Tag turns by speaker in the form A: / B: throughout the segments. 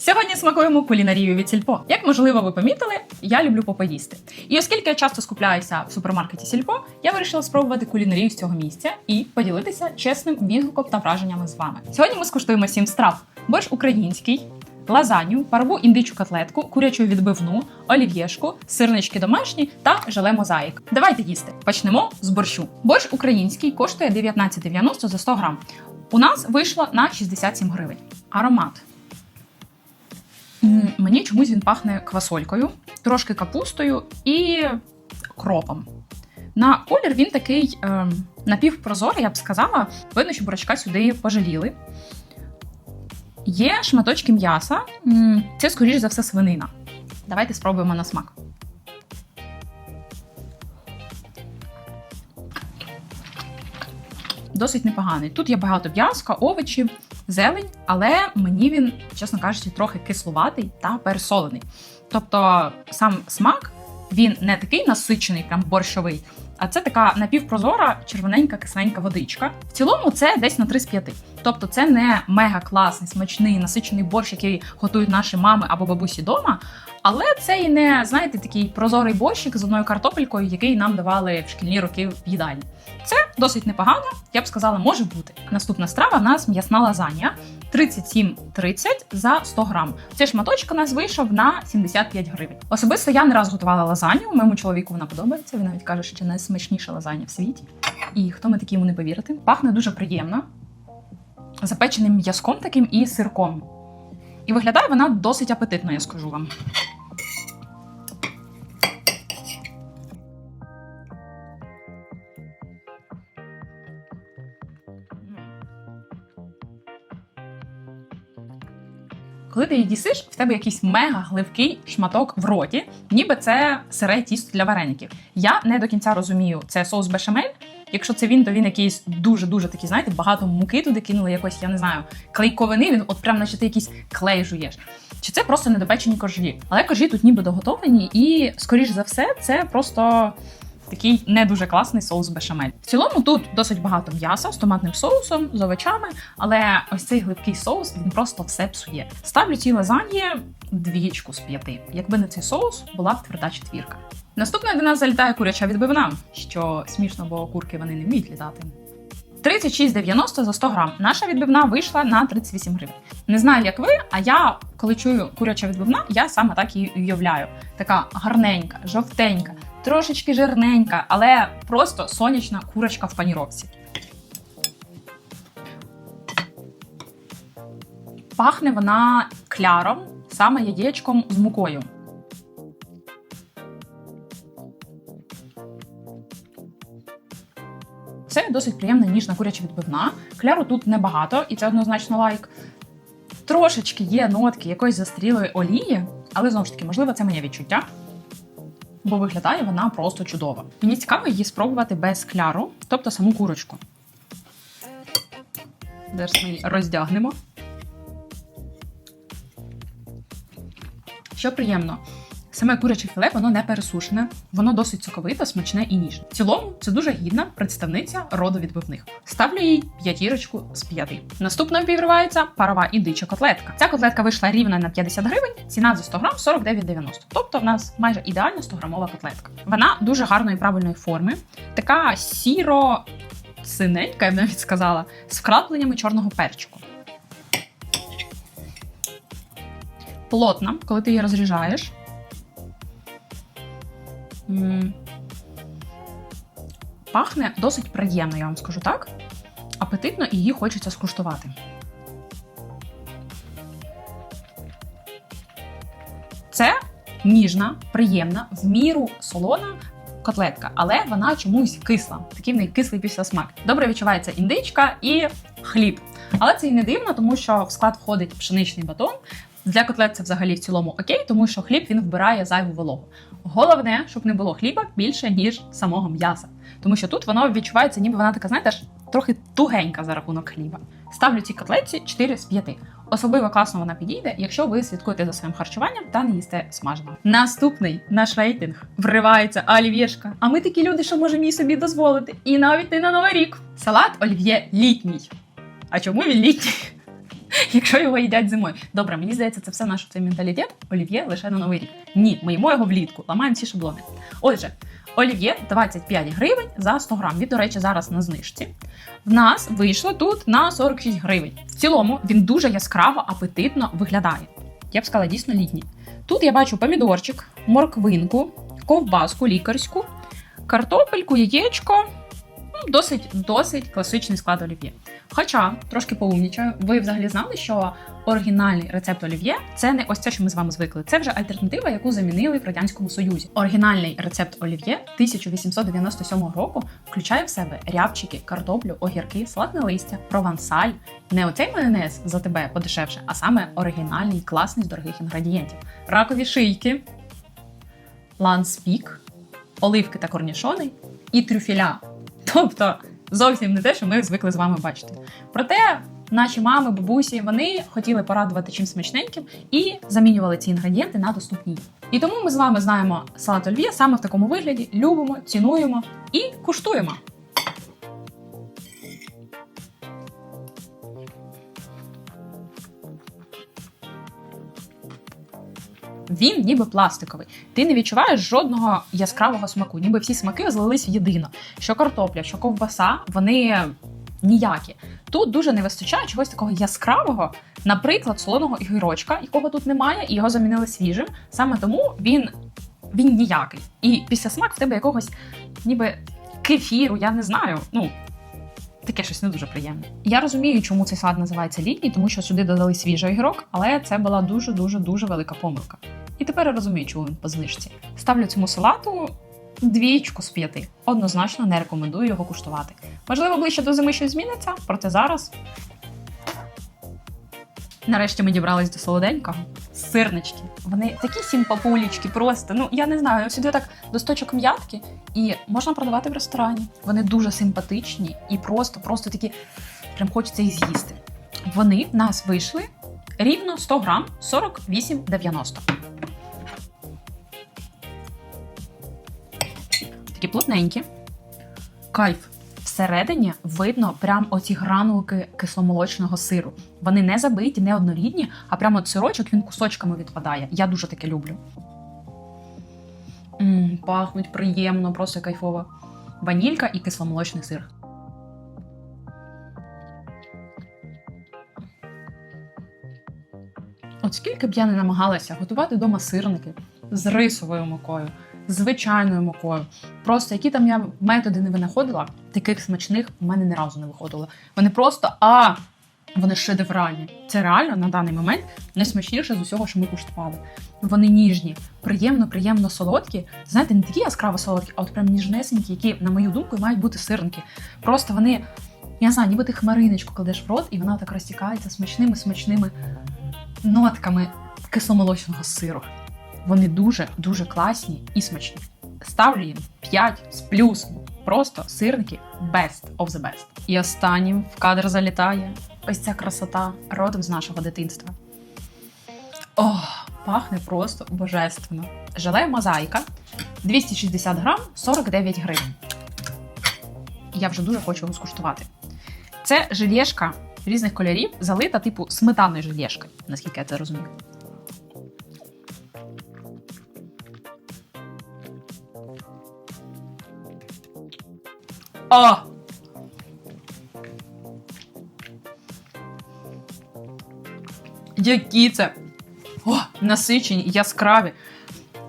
A: Сьогодні смакуємо кулінарію від сільпо. Як можливо, ви помітили, я люблю попоїсти. І оскільки я часто скупляюся в супермаркеті сільпо, я вирішила спробувати кулінарію з цього місця і поділитися чесним відгуком та враженнями з вами. Сьогодні ми скуштуємо сім страв: борщ український. Лазанью, парову індичу котлетку, курячу відбивну, олів'єшку, сирнички домашні та желе мозаїк. Давайте їсти. Почнемо з борщу. Борщ український коштує 19,90 за 100 грам. У нас вийшло на 67 гривень. Аромат. Мені чомусь він пахне квасолькою, трошки капустою і кропом. На колір він такий е, напівпрозорий, я б сказала. Видно, що бурачка сюди пожаліли. Є шматочки м'яса. Це, скоріш за все, свинина. Давайте спробуємо на смак. Досить непоганий. Тут є багато м'яска, овочів, зелень, але мені він, чесно кажучи, трохи кислуватий та пересолений. Тобто сам смак він не такий насичений, прям борщовий, а це така напівпрозора червоненька кисленька водичка. В цілому це десь на 3 з 5. Тобто це не мега класний, смачний, насичений борщ, який готують наші мами або бабусі вдома. Але це і не, знаєте, такий прозорий борщик з одною картопелькою, який нам давали в шкільні роки в їдальні. Це досить непогано, я б сказала, може бути. Наступна страва в нас м'ясна лазанья 37,30 за 100 грам. Цей шматочок у нас вийшов на 75 гривень. Особисто я не раз готувала лазанью. Моєму чоловіку вона подобається. Він навіть каже, що найсмачніша лазанья в світі. І хто ми такі йому не повірити? Пахне дуже приємно, запеченим м'язком таким і сирком. І виглядає вона досить апетитно, я скажу вам. Коли ти її дісиш, в тебе якийсь мега гливкий шматок в роті, ніби це сире тісто для вареників. Я не до кінця розумію, це соус бешамель. Якщо це він, то він якийсь дуже-дуже такий, знаєте, багато муки туди кинули, якось, я не знаю, клейковини, він от прям наче ти якийсь клей жуєш. Чи це просто недопечені коржі? Але коржі тут ніби доготовлені, і, скоріш за все, це просто такий не дуже класний соус бешамель. В цілому тут досить багато м'яса з томатним соусом, з овочами, але ось цей гливкий соус він просто все псує. Ставлю ці лазаньї двічку з п'яти. Якби не цей соус, була б тверда четвірка. Наступною до нас залітає куряча відбивна, що смішно, бо курки вони не вміють літати. 36,90 за 100 грам. Наша відбивна вийшла на 38 гривень. Не знаю, як ви, а я, коли чую куряча відбивна, я саме так її уявляю. Така гарненька, жовтенька, трошечки жирненька, але просто сонячна курочка в паніровці. Пахне вона кляром, саме яєчком з мукою. Це досить приємна ніжна куряча відбивна. Кляру тут небагато, і це однозначно лайк. Трошечки є нотки якоїсь застрілої олії, але знову ж таки, можливо, це моє відчуття. Бо виглядає вона просто чудово. Мені цікаво її спробувати без кляру, тобто саму курочку. Зараз ми її роздягнемо. Що приємно, саме куряче філе воно не пересушене, воно досить соковите, смачне і ніжне. В цілому це дуже гідна представниця роду відбивних. Ставлю їй п'ятірочку з п'яти. Наступною підривається парова індича котлетка. Ця котлетка вийшла рівно на 50 гривень, ціна за 100 грам 49,90. Тобто в нас майже ідеальна 100 грамова котлетка. Вона дуже гарної правильної форми, така сіро. Синенька, я б навіть сказала, з вкрапленнями чорного перчику. Плотна, коли ти її розріжаєш. Пахне досить приємно, я вам скажу так. Апетитно і її хочеться скуштувати. Це ніжна, приємна, в міру солона котлетка, але вона чомусь кисла. Такий в неї кислий післясмак. Добре відчувається індичка і хліб. Але це і не дивно, тому що в склад входить пшеничний батон. Для котлет це взагалі в цілому окей, тому що хліб він вбирає зайву вологу. Головне, щоб не було хліба більше, ніж самого м'яса. Тому що тут воно відчувається, ніби вона така, знаєте, трохи тугенька за рахунок хліба. Ставлю цій котлетці 4 з 5. Особливо класно вона підійде, якщо ви слідкуєте за своїм харчуванням та не їсте смажено. Наступний наш рейтинг вривається олів'єшка. А ми такі люди, що можемо її собі дозволити. І навіть не на новий рік. Салат олів'є літній. А чому він літній? якщо його їдять зимою. Добре, мені здається, це все наш цей менталітет. Олів'є лише на новий рік. Ні, ми їмо його влітку, ламаємо всі шаблони. Отже, олів'є 25 гривень за 100 грам. Він, до речі, зараз на знижці. В нас вийшло тут на 46 гривень. В цілому він дуже яскраво, апетитно виглядає. Я б сказала, дійсно літній. Тут я бачу помідорчик, морквинку, ковбаску лікарську, картопельку, яєчко. Ну, досить досить класичний склад олів'є. Хоча трошки поумнічаю, ви взагалі знали, що оригінальний рецепт олів'є це не ось це, що ми з вами звикли. Це вже альтернатива, яку замінили в радянському союзі. Оригінальний рецепт олів'є 1897 року включає в себе рябчики, картоплю, огірки, салатне листя, провансаль. Не оцей майонез за тебе подешевше, а саме оригінальний, класний з дорогих інгредієнтів: ракові шийки, ланспік, оливки та корнішони і трюфіля. Тобто зовсім не те, що ми звикли з вами бачити. Проте наші мами, бабусі, вони хотіли порадувати чим смачненьким і замінювали ці інгредієнти на доступні. І тому ми з вами знаємо салат Ольвія саме в такому вигляді, любимо, цінуємо і куштуємо. Він ніби пластиковий. Ти не відчуваєш жодного яскравого смаку, ніби всі смаки злились єдино. Що картопля, що ковбаса, вони ніякі. Тут дуже не вистачає чогось такого яскравого, наприклад, солоного ігорочка, якого тут немає, і його замінили свіжим. Саме тому він, він ніякий. І після смак в тебе якогось ніби кефіру, я не знаю. Ну, таке щось не дуже приємне. Я розумію, чому цей салат називається літній, тому що сюди додали свіжий огірок, але це була дуже дуже дуже велика помилка. І тепер я розумію, чому він по знижці. Ставлю цьому салату двічку з п'яти. Однозначно не рекомендую його куштувати. Можливо, ближче до зими щось зміниться, проте зараз. Нарешті ми дібрались до солоденького. Сирнички. Вони такі сімпапулічки, просто. Ну я не знаю, сюди так до сточок м'ятки, і можна продавати в ресторані. Вони дуже симпатичні і просто, просто такі, прям хочеться їх з'їсти. Вони в нас вийшли рівно 100 грам 48,90. Такі плотненькі. Кайф. Всередині видно прям оці гранулки кисломолочного сиру. Вони не забиті, не однорідні, а прямо от сирочок він кусочками відпадає. Я дуже таке люблю. М, пахнуть приємно, просто кайфово. Ванілька і кисломолочний сир. От скільки б я не намагалася готувати вдома сирники з рисовою мукою, звичайною мукою. Просто які там я методи не винаходила, таких смачних в мене ні разу не виходило. Вони просто а вони шедевральні. Це реально на даний момент найсмачніше з усього, що ми куштували. Вони ніжні, приємно, приємно солодкі. Знаєте, не такі яскраво солодкі, а от прям ніжнесенькі, які, на мою думку, мають бути сирники. Просто вони, я не знаю, ніби ти хмариночку кладеш в рот, і вона так розтікається смачними, смачними нотками кисломолочного сиру. Вони дуже дуже класні і смачні. Ставлю їм 5 з плюсом. Просто сирники best of the best. І останнім в кадр залітає ось ця красота родом з нашого дитинства. Ох, пахне просто божественно. Желе мозаїка 260 грам 49 гривень. Я вже дуже хочу його скуштувати. Це желешка різних кольорів, залита типу сметанною желешкою, наскільки я це розумію. О! Які це? О, насичені, яскраві,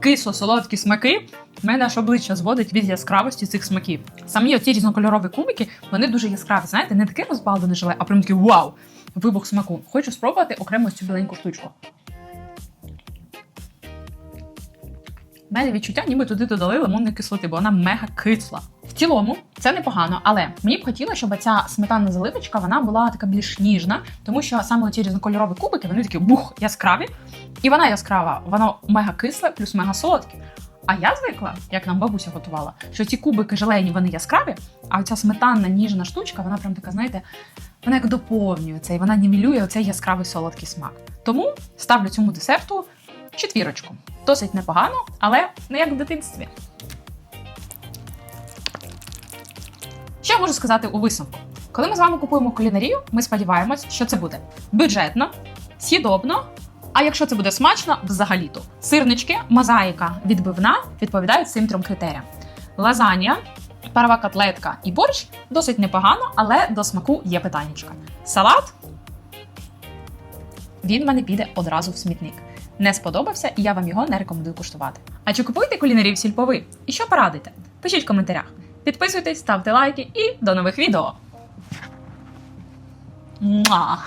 A: кисло-солодкі смаки. В мене аж обличчя зводить від яскравості цих смаків. Самі оці різнокольорові кубики, вони дуже яскраві. Знаєте, не таке розбалдене желе, а прям такий вау! Вибух смаку. Хочу спробувати окремо цю біленьку штучку. У мене відчуття, ніби туди додали лимонної кислоти, бо вона мега кисла. Цілому це непогано, але мені б хотілося, щоб ця сметанна заливочка вона була така більш ніжна, тому що саме ці різнокольорові кубики вони такі бух яскраві, і вона яскрава, воно мега кисле, плюс мега солодке. А я звикла, як нам бабуся готувала, що ці кубики желейні вони яскраві, а ця сметанна ніжна штучка, вона прям така, знаєте, вона як доповнює це, і вона нівелює оцей яскравий солодкий смак. Тому ставлю цьому десерту четвірочку. Досить непогано, але не як в дитинстві. Що я можу сказати у висновку? Коли ми з вами купуємо кулінарію, ми сподіваємось, що це буде бюджетно, сідобно. А якщо це буде смачно, взагалі-то сирнички, мозаїка, відбивна відповідають цим трьом критеріям. Лазанія, парова котлетка і борщ досить непогано, але до смаку є питаннячка. Салат він в мене піде одразу в смітник. Не сподобався, і я вам його не рекомендую куштувати. А чи купуєте кулінарів сільпови? І що порадите? Пишіть в коментарях. Підписуйтесь, ставте лайки і до нових відео. Муа!